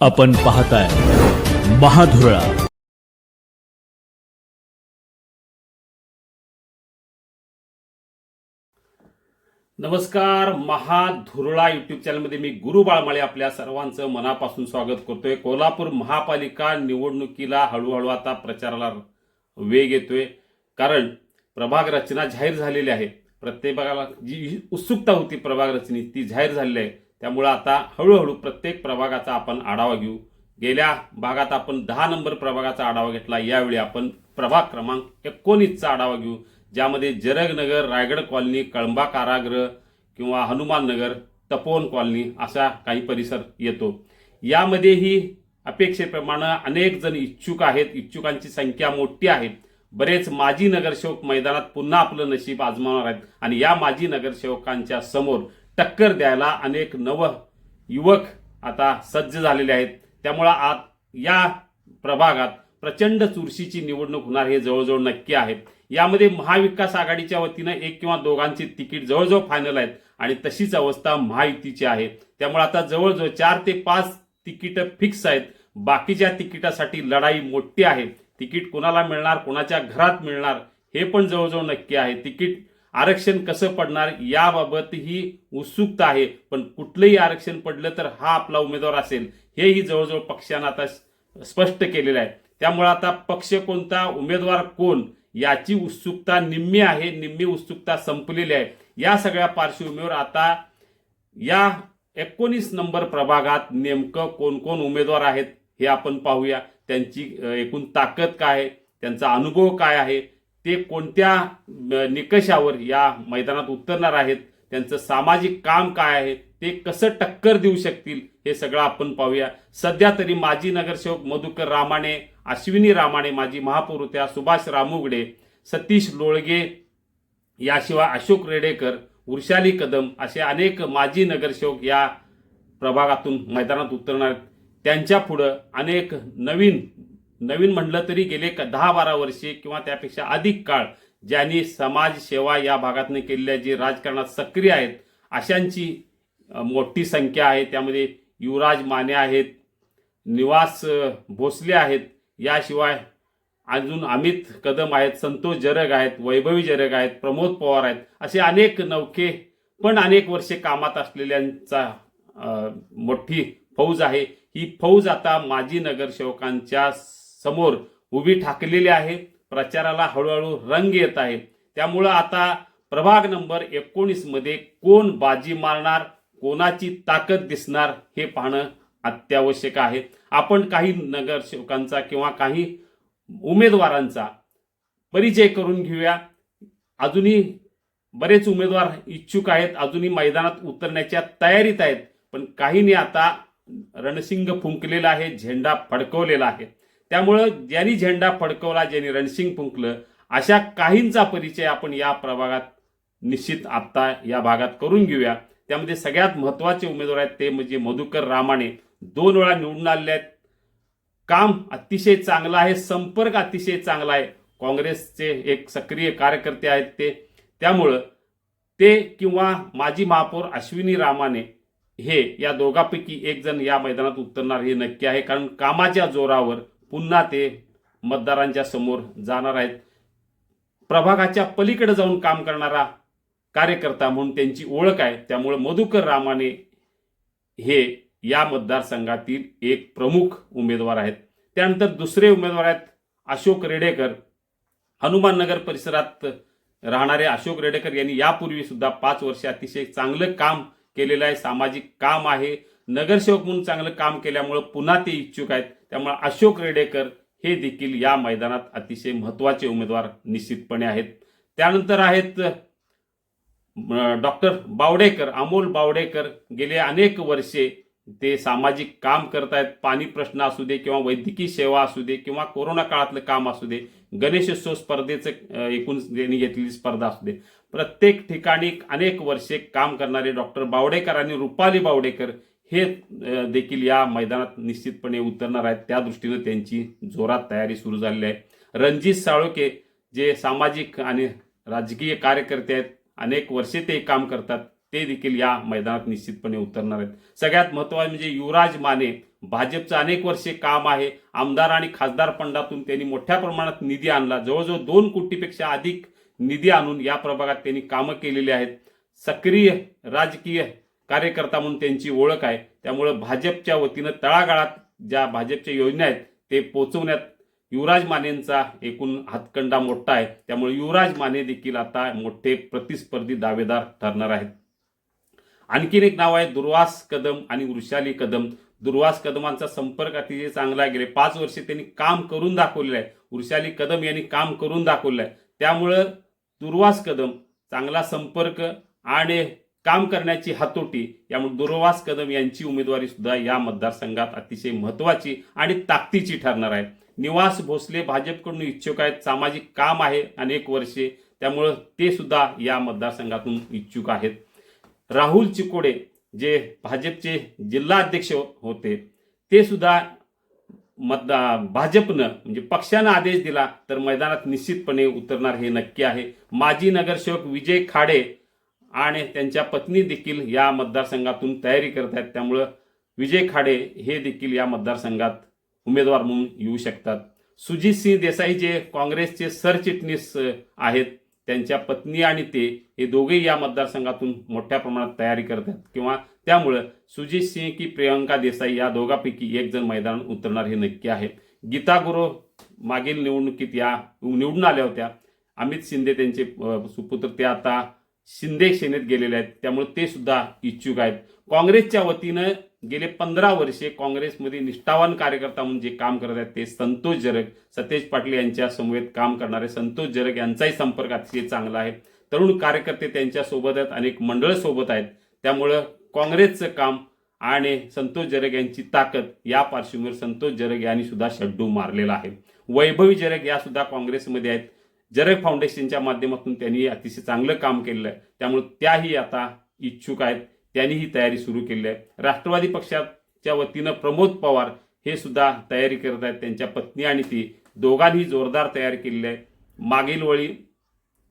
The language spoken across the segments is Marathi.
आपण पाहताय महाधुरळा. नमस्कार महाधुरळा युट्यूब चॅनलमध्ये मी गुरु बाळमाळे आपल्या सर्वांचं मनापासून स्वागत करतोय. कोल्हापूर महापालिका निवडणुकीला हळूहळू आता प्रचाराला वेग येतोय. कारण प्रभाग रचना जाहीर झालेली आहे. प्रत्येकाला जी उत्सुकता होती प्रभाग रचनेची ती जाहीर झालेली आहे. त्यामुळं आता हळूहळू प्रत्येक प्रभागाचा आपण आढावा घेऊ. गेल्या भागात आपण दहा नंबर प्रभागाचा आढावा घेतला. यावेळी आपण प्रभाग क्रमांक एकोणीसचा आढावा घेऊ. ज्यामध्ये जरगनगर रायगड कॉलनी कळंबा कारागृह किंवा हनुमान नगर तपोवन कॉलनी असा काही परिसर येतो. यामध्येही अपेक्षेप्रमाणे अनेक जण इच्छुक आहेत. इच्छुकांची संख्या मोठी आहे. बरेच माजी नगरसेवक मैदानात पुन्हा आपलं नशीब आजमावणार आहेत. आणि या माजी नगरसेवकांच्या समोर टक्कर द्यायला अनेक नव युवक आता सज्ज झालेले आहेत. त्यामुळं आत या प्रभागात प्रचंड चुरशीची निवडणूक होणार हे जवळजवळ नक्की आहे. यामध्ये महाविकास आघाडीच्या वतीनं एक किंवा दोघांची तिकीट जवळजवळ फायनल आहेत आणि तशीच अवस्था महायुतीची आहे. त्यामुळे आता जवळजवळ चार ते पाच तिकीटं फिक्स आहेत. बाकीच्या तिकिटासाठी लढाई मोठी आहे. तिकीट कोणाला मिळणार कोणाच्या घरात मिळणार हे पण जवळजवळ नक्की आहे. तिकीट आरक्षण कसं पडणार याबाबतही उत्सुकता आहे. पण कुठलंही आरक्षण पडलं तर हा आपला उमेदवार असेल हेही जवळजवळ पक्षानं आता स्पष्ट केलेलं आहे. त्यामुळे आता पक्ष कोणता उमेदवार कोण याची उत्सुकता निम्मी आहे निम्मी उत्सुकता संपलेली आहे. या सगळ्या पार्श्वभूमीवर आता या एकोणीस नंबर प्रभागात नेमकं कोणकोण उमेदवार आहेत हे आपण पाहूया. त्यांची एकूण ताकद काय आहे त्यांचा अनुभव काय आहे ते कोणत्या निकषावर या मैदानात उतरणार आहेत त्यांचं सामाजिक काम काय आहे ते कसं टक्कर देऊ शकतील हे सगळं आपण पाहूया सध्या तरी माजी नगरसेवक मधुकर रामाणे अश्विनी रामाणे माजी महापौर होत्या सुभाष रामुगडे सतीश लोळगे याशिवाय अशोक रेडेकर वृषाली कदम असे अनेक माजी नगरसेवक या प्रभागातून मैदानात उतरणार आहेत. त्यांच्या पुढं अनेक नवीन नवीन म्हटलं तरी गेले क- दहा बारा वर्षे किंवा त्यापेक्षा अधिक काळ ज्यांनी समाजसेवा या भागातनं केलेल्या जे राजकारणात सक्रिय आहेत अशांची मोठी संख्या आहे. त्यामध्ये युवराज माने आहेत निवास भोसले आहेत. याशिवाय अजून अमित कदम आहेत संतोष जरग आहेत वैभवी जरग आहेत प्रमोद पवार आहेत. असे अनेक नौके पण अनेक वर्षे कामात असलेल्यांचा मोठी फौज आहे. ही फौज आता माजी नगरसेवकांच्या समोर उभी ठाकलेली आहे. प्रचाराला हळूहळू रंग येत आहे. त्यामुळं आता प्रभाग नंबर एकोणीसमध्ये कोण बाजी मारणार कोणाची ताकद दिसणार हे पाहणं अत्यावश्यक आहे. आपण काही नगरसेवकांचा किंवा काही उमेदवारांचा परिचय करून घेऊया. अजूनही बरेच उमेदवार इच्छुक आहेत. अजूनही मैदानात उतरण्याच्या तयारीत आहेत. पण काहींनी आता रणसिंग फुंकलेला आहे झेंडा फडकवलेला आहे. त्यामुळं ज्यांनी झेंडा फडकवला ज्यांनी रणसिंग फुंकलं अशा काहींचा परिचय आपण या प्रभागात निश्चित आत्ता या भागात करून घेऊया. त्यामध्ये सगळ्यात महत्त्वाचे उमेदवार आहेत ते म्हणजे मधुकर रामाने दोन वेळा निवडून आलेले आहेत. काम अतिशय चांगलं आहे संपर्क अतिशय चांगला आहे. काँग्रेसचे एक सक्रिय कार्यकर्ते आहेत ते. त्यामुळं ते किंवा माजी महापौर अश्विनी रामाने हे या दोघांपैकी एक जण या मैदानात उतरणार हे नक्की आहे. कारण कामाच्या जोरावर पुन्हा ते मतदारांच्या समोर जाणार आहेत. प्रभागाच्या पलीकडे जाऊन काम करणारा कार्यकर्ता म्हणून त्यांची ओळख आहे. त्यामुळे मधुकर रामाने हे या मतदारसंघातील एक प्रमुख उमेदवार आहेत. त्यानंतर दुसरे उमेदवार आहेत अशोक रेडेकर. हनुमाननगर परिसरात राहणारे अशोक रेडेकर यांनी यापूर्वी सुद्धा पाच वर्ष अतिशय चांगलं काम केलेलं आहे. सामाजिक काम आहे. नगरसेवक म्हणून चांगलं काम केल्यामुळं पुन्हा ते इच्छुक आहेत. त्यामुळे अशोक रेडेकर हे देखील या मैदानात अतिशय महत्त्वाचे उमेदवार निश्चितपणे आहेत. त्यानंतर आहेत डॉक्टर बावडेकर अमोल बावडेकर. गेले अनेक वर्षे ते सामाजिक काम करतायत. पाणी प्रश्न असू दे किंवा वैद्यकीय सेवा असू दे किंवा कोरोना काळातलं काम असू दे गणेशोत्सव स्पर्धेचं एकूण त्यांनी घेतलेली स्पर्धा असू दे. प्रत्येक ठिकाणी अनेक वर्षे काम करणारे डॉक्टर बावडेकर आणि रुपाली बावडेकर हे देखील या मैदानात निश्चितपणे उतरणार आहेत. त्या दृष्टीनं त्यांची जोरात तयारी सुरू झालेली आहे. रणजित साळोके जे सामाजिक आणि राजकीय कार्यकर्ते आहेत अनेक वर्षे ते काम करतात ते देखील या मैदानात निश्चितपणे उतरणार आहेत. सगळ्यात महत्त्वाचे म्हणजे युवराज माने भाजपचं अनेक वर्षे काम आहे. आमदार आणि खासदार फंडातून त्यांनी मोठ्या प्रमाणात निधी आणला. जवळजवळ दोन कोटीपेक्षा अधिक निधी आणून या प्रभागात त्यांनी कामं केलेली आहेत. सक्रिय राजकीय कार्यकर्ता म्हणून त्यांची ओळख आहे. त्यामुळं भाजपच्या वतीनं तळागाळात ज्या भाजपच्या योजना आहेत ते पोचवण्यात युवराज मानेंचा एकूण हातकंडा मोठा आहे. त्यामुळे युवराज माने देखील आता मोठे प्रतिस्पर्धी दावेदार ठरणार आहेत. आणखीन एक नाव आहे दुर्वास कदम आणि वृषाली कदम. दुर्वास कदमांचा संपर्क अतिशय चांगला गेले पाच वर्षे त्यांनी काम करून दाखवलेलं आहे. वृषाली कदम यांनी काम करून दाखवलं आहे. त्यामुळं दुर्वास कदम चांगला संपर्क आणि काम करण्याची हातोटी यामुळे दुर्वास कदम यांची उमेदवारी सुद्धा या मतदारसंघात अतिशय महत्वाची आणि ताकदीची ठरणार आहे. निवास भोसले भाजपकडून इच्छुक आहेत सामाजिक काम आहे अनेक वर्षे त्यामुळं ते सुद्धा या मतदारसंघातून इच्छुक आहेत. राहुल चिकोडे जे भाजपचे जिल्हा अध्यक्ष होते ते सुद्धा मतदा भाजपनं म्हणजे पक्षानं आदेश दिला तर मैदानात निश्चितपणे उतरणार हे नक्की आहे. माजी नगरसेवक विजय खाडे आणि त्यांच्या पत्नी देखील या मतदारसंघातून तयारी करत आहेत. त्यामुळं विजय खाडे हे देखील या मतदारसंघात उमेदवार म्हणून येऊ शकतात. सुजित सिंह देसाई जे काँग्रेसचे सरचिटणीस आहेत त्यांच्या पत्नी आणि ते हे दोघेही या मतदारसंघातून मोठ्या प्रमाणात तयारी करत आहेत. किंवा त्यामुळं सुजित सिंह की प्रियंका देसाई या दोघांपैकी एक जण मैदान उतरणार हे नक्की आहे. गीता गुरु मागील निवडणुकीत या निवडून आल्या होत्या. अमित शिंदे त्यांचे सुपुत्र. ते आता शिंदे सेनेत गेलेले आहेत. त्यामुळे ते सुद्धा इच्छुक आहेत. काँग्रेसच्या वतीनं गेले पंधरा वर्षे काँग्रेसमध्ये निष्ठावान कार्यकर्ता म्हणून जे काम करत आहेत ते संतोष जरग सतेज पाटील यांच्या समवेत काम करणारे संतोष जरग यांचाही संपर्क अतिशय चांगला आहे. तरुण कार्यकर्ते त्यांच्यासोबत आहेत अनेक मंडळ सोबत आहेत. त्यामुळं काँग्रेसचं काम आणि संतोष जरग यांची ताकद या पार्श्वभूमीवर संतोष जरग यांनी सुद्धा शड्डू मारलेला आहे. वैभवी जरग या सुद्धा काँग्रेसमध्ये आहेत. जरग फाउंडेशनच्या माध्यमातून त्यांनी अतिशय चांगलं काम केलेलं आहे. त्यामुळे त्याही आता इच्छुक आहेत. त्यांनी ही तयारी सुरू केली आहे. राष्ट्रवादी पक्षाच्या वतीनं प्रमोद पवार हे सुद्धा तयारी करत आहेत. त्यांच्या पत्नी आणि ती दोघांनी जोरदार तयारी केलेली आहे. मागील वेळी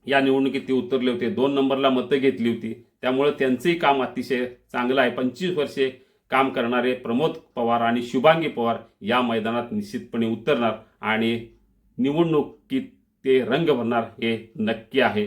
या निवडणुकीत ते उतरले होते. दोन नंबरला मतं घेतली होती. त्यामुळे त्यांचंही काम अतिशय चांगलं आहे. पंचवीस वर्षे काम करणारे प्रमोद पवार आणि शुभांगी पवार या मैदानात निश्चितपणे उतरणार आणि निवडणुकीत ते रंग भरणार हे नक्की आहे.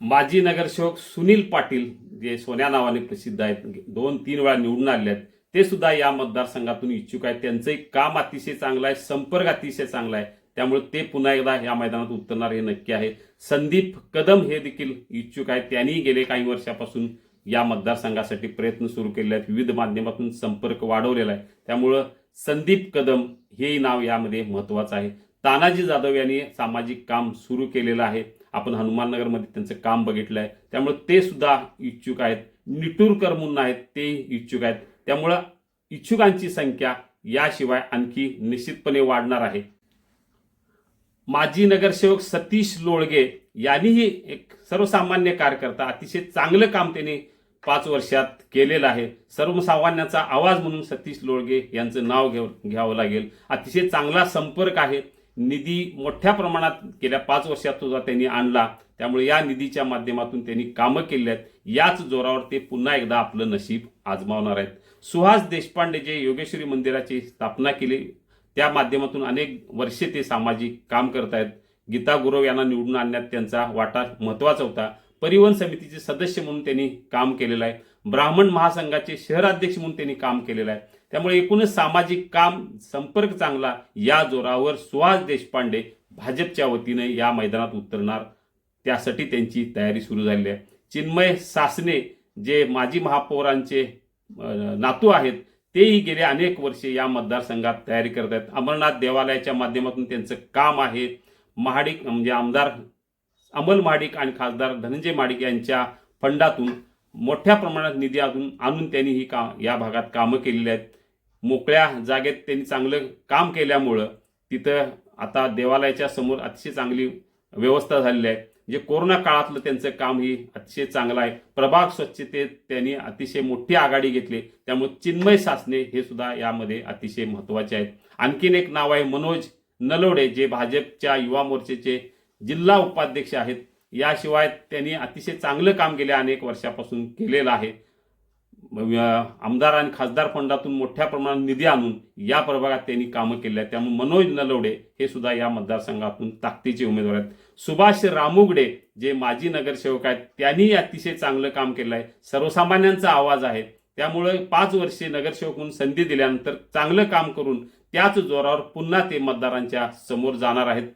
माजी नगरसेवक सुनील पाटील जे सोन्या नावाने प्रसिद्ध आहेत दोन तीन वेळा निवडून आले आहेत ते सुद्धा या मतदारसंघातून इच्छुक आहेत. त्यांचंही काम अतिशय चांगलं आहे संपर्क अतिशय चांगला आहे. त्यामुळे ते पुन्हा एकदा या मैदानात उतरणार हे नक्की आहे. संदीप कदम हे देखील इच्छुक आहेत. त्यांनी गेले काही वर्षापासून या मतदारसंघासाठी प्रयत्न सुरू केले आहेत. विविध माध्यमातून संपर्क वाढवलेला आहे. त्यामुळं संदीप कदम हेही नाव यामध्ये महत्वाचं आहे. तानाजी जाधव यांनी सामाजिक काम सुरू केलेलं आहे. आपण हनुमाननगरमध्ये त्यांचं काम बघितलं आहे त्यामुळे ते सुद्धा इच्छुक आहेत. निटूरकर म्हणून आहेत ते इच्छुक आहेत. त्यामुळं इच्छुकांची संख्या याशिवाय आणखी निश्चितपणे वाढणार आहे. माजी नगरसेवक सतीश लोळगे यांनीही एक सर्वसामान्य कार्यकर्ता अतिशय चांगलं काम त्यांनी पाच वर्षात केलेलं आहे. सर्वसामान्याचा आवाज म्हणून सतीश लोळगे यांचं नाव घेव घ्यावं लागेल. अतिशय चांगला संपर्क आहे. निधी मोठ्या प्रमाणात गेल्या पाच वर्षात सुद्धा त्यांनी आणला. त्यामुळे या निधीच्या माध्यमातून त्यांनी कामं केली आहेत. याच जोरावर ते पुन्हा एकदा आपलं नशीब आजमावणार आहेत. सुहास देशपांडे जे योगेश्वरी मंदिराची स्थापना केली त्या माध्यमातून अनेक वर्षे ते सामाजिक काम करत आहेत. गीता गुरव यांना निवडून आणण्यात त्यांचा वाटा महत्त्वाचा होता. परिवहन समितीचे सदस्य म्हणून त्यांनी काम केलेलं आहे. ब्राह्मण महासंघाचे शहराध्यक्ष म्हणून त्यांनी काम केलेलं आहे. त्यामुळे एकूणच सामाजिक काम संपर्क चांगला या जोरावर सुहास देशपांडे भाजपच्या वतीने या मैदानात उतरणार. त्यासाठी त्यांची तयारी सुरू झालेली आहे. चिन्मय सासने जे माजी महापौरांचे नातू आहेत तेही गेले अनेक वर्षे या मतदारसंघात तयारी करत आहेत. अमरनाथ देवालयाच्या माध्यमातून त्यांचं काम आहे. महाडिक म्हणजे आमदार अमल महाडिक आणि खासदार धनंजय महाडिक यांच्या फंडातून मोठ्या प्रमाणात निधी आणून आणून त्यांनी ही का या भागात कामं केलेली आहेत. मोकळ्या जागेत त्यांनी चांगलं काम केल्यामुळं तिथं आता देवालयाच्या समोर अतिशय चांगली व्यवस्था झालेली आहे. म्हणजे कोरोना काळातलं त्यांचं काम ही अतिशय चांगलं आहे. प्रभाग स्वच्छतेत त्यांनी अतिशय मोठी आघाडी घेतली. त्यामुळे चिन्मय सासने हे सुद्धा यामध्ये अतिशय महत्त्वाचे आहेत. आणखीन एक नाव आहे मनोज नलोडे जे भाजपच्या युवा मोर्चेचे जिल्हा उपाध्यक्ष आहेत. याशिवाय त्यांनी अतिशय चांगलं काम गेल्या अनेक वर्षापासून केलेलं आहे. आमदार आणि खासदार फंडातून मोठ्या प्रमाणात निधी आणून या प्रभागात त्यांनी कामं केली आहेत. त्यामुळे मनोज नलवडे हे सुद्धा या मतदारसंघातून ताकदीचे उमेदवार आहेत. सुभाष रामुगडे जे माजी नगरसेवक आहेत त्यांनी अतिशय चांगलं काम केलं आहे. सर्वसामान्यांचा आवाज आहे. त्यामुळे पाच वर्षे नगरसेवक म्हणून संधी दिल्यानंतर चांगलं काम करून त्याच जोरावर पुन्हा ते मतदारांच्या समोर जाणार आहेत.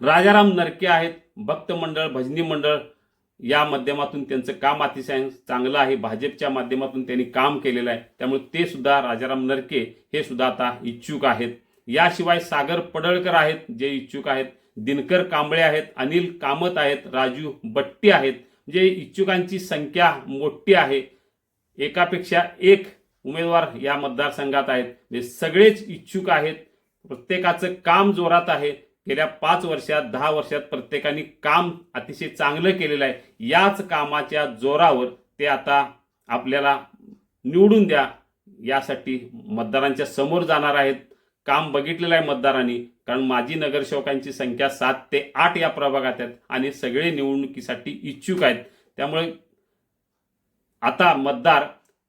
राजाराम नरके आहेत भक्त मंडळ भजनी मंडळ या माध्यमातून त्यांचं काम अतिशय चांगलं आहे. भाजपच्या माध्यमातून त्यांनी काम केलेलं आहे. त्यामुळे ते सुद्धा राजाराम नरके हे सुद्धा आता इच्छुक आहेत. याशिवाय सागर पडळकर आहेत जे इच्छुक आहेत. दिनकर कांबळे आहेत अनिल कामत आहेत राजू बट्टी आहेत. जे इच्छुकांची संख्या मोठी आहे. एकापेक्षा एक उमेदवार या मतदारसंघात आहेत. जे सगळेच इच्छुक आहेत. प्रत्येकाचं काम जोरात आहे. गेल्या पाच वर्षात दहा वर्षात प्रत्येकाने काम अतिशय चांगलं केलेलं आहे. याच कामाच्या जोरावर ते आता आपल्याला निवडून द्या यासाठी मतदारांच्या समोर जाणार आहेत. काम बघितलेलं आहे मतदारांनी कारण माजी नगरसेवकांची संख्या सात ते आठ या प्रभागात आहेत आणि सगळे निवडणुकीसाठी इच्छुक आहेत. त्यामुळे आता मतदार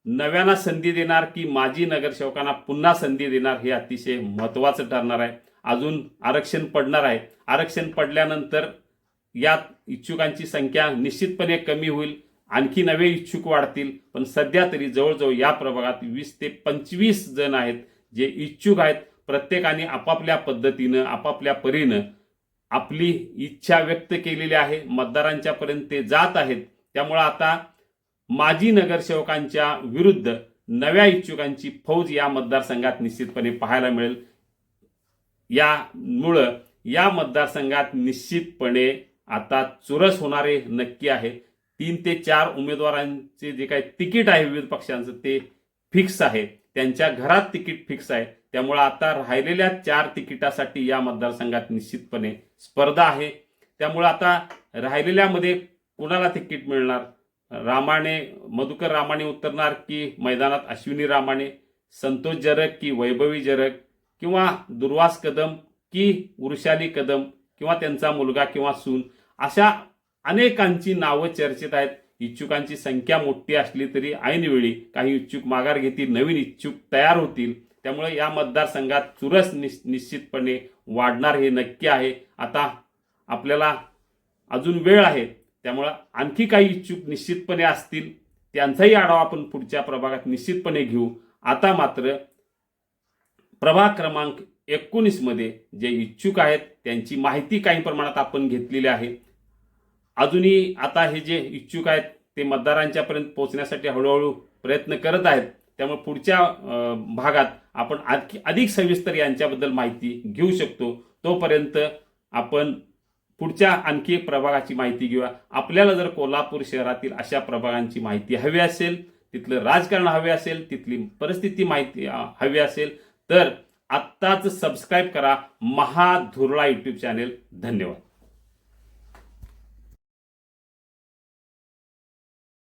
नव्याना संधी देणार की माजी नगरसेवकांना पुन्हा संधी देणार हे अतिशय महत्त्वाचं ठरणार आहे. अजून आरक्षण पडणार आहे. आरक्षण पडल्यानंतर यात इच्छुकांची संख्या निश्चितपणे कमी होईल. आणखी नवे इच्छुक वाढतील. पण सध्या तरी जवळजवळ या प्रभागात वीस ते पंचवीस जण आहेत जे इच्छुक आहेत. प्रत्येकाने आपापल्या पद्धतीनं आपापल्या परीनं आपली इच्छा व्यक्त केलेली आहे. मतदारांच्या पर्यंत ते जात आहेत. त्यामुळं आता माजी नगरसेवकांच्या विरुद्ध नव्या इच्छुकांची फौज या मतदारसंघात निश्चितपणे पाहायला मिळेल. यामुळं या मतदारसंघात निश्चितपणे आता चुरस होणारे नक्की आहे. तीन ते चार उमेदवारांचे जे काही तिकीट आहे विविध पक्षांचं ते फिक्स आहे. त्यांच्या घरात तिकीट फिक्स आहे. त्यामुळं आता राहिलेल्या चार तिकिटासाठी या मतदारसंघात निश्चितपणे स्पर्धा आहे. त्यामुळं आता राहिलेल्यामध्ये कुणाला तिकीट मिळणार? रामाने मधुकर रामाने उतरणार की मैदानात अश्विनी रामाने? संतोष जरक की वैभवी जरक किंवा दुर्वास कदम की वृषाली कदम किंवा त्यांचा मुलगा किंवा सून अशा अनेकांची नावं चर्चेत आहेत. इच्छुकांची संख्या मोठी असली तरी ऐनवेळी काही इच्छुक माघार घेतील नवीन इच्छुक तयार होतील. त्यामुळे या मतदारसंघात चुरस निश निश्चितपणे वाढणार हे नक्की आहे. आता आपल्याला अजून वेळ आहे. त्यामुळं आणखी काही इच्छुक निश्चितपणे असतील त्यांचाही आढावा आपण पुढच्या प्रभागात निश्चितपणे घेऊ. आता मात्र प्रभाग क्रमांक एकोणीसमध्ये जे इच्छुक आहेत त्यांची माहिती काही प्रमाणात आपण घेतलेली आहे. अजूनही आता हे जे इच्छुक आहेत ते मतदारांच्यापर्यंत पोहोचण्यासाठी हळूहळू प्रयत्न करत आहेत. त्यामुळे पुढच्या भागात आपण आणखी अधिक सविस्तर यांच्याबद्दल माहिती घेऊ शकतो. तोपर्यंत आपण पुढच्या आणखी एक प्रभागाची माहिती घेऊया. आपल्याला जर कोल्हापूर शहरातील अशा प्रभागांची माहिती हवी असेल तिथलं राजकारण हवे असेल तिथली परिस्थिती माहिती हवी असेल तर आत्ताच सबस्क्राईब करा महाधुरळा यूट्यूब चॅनेल धन्यवाद.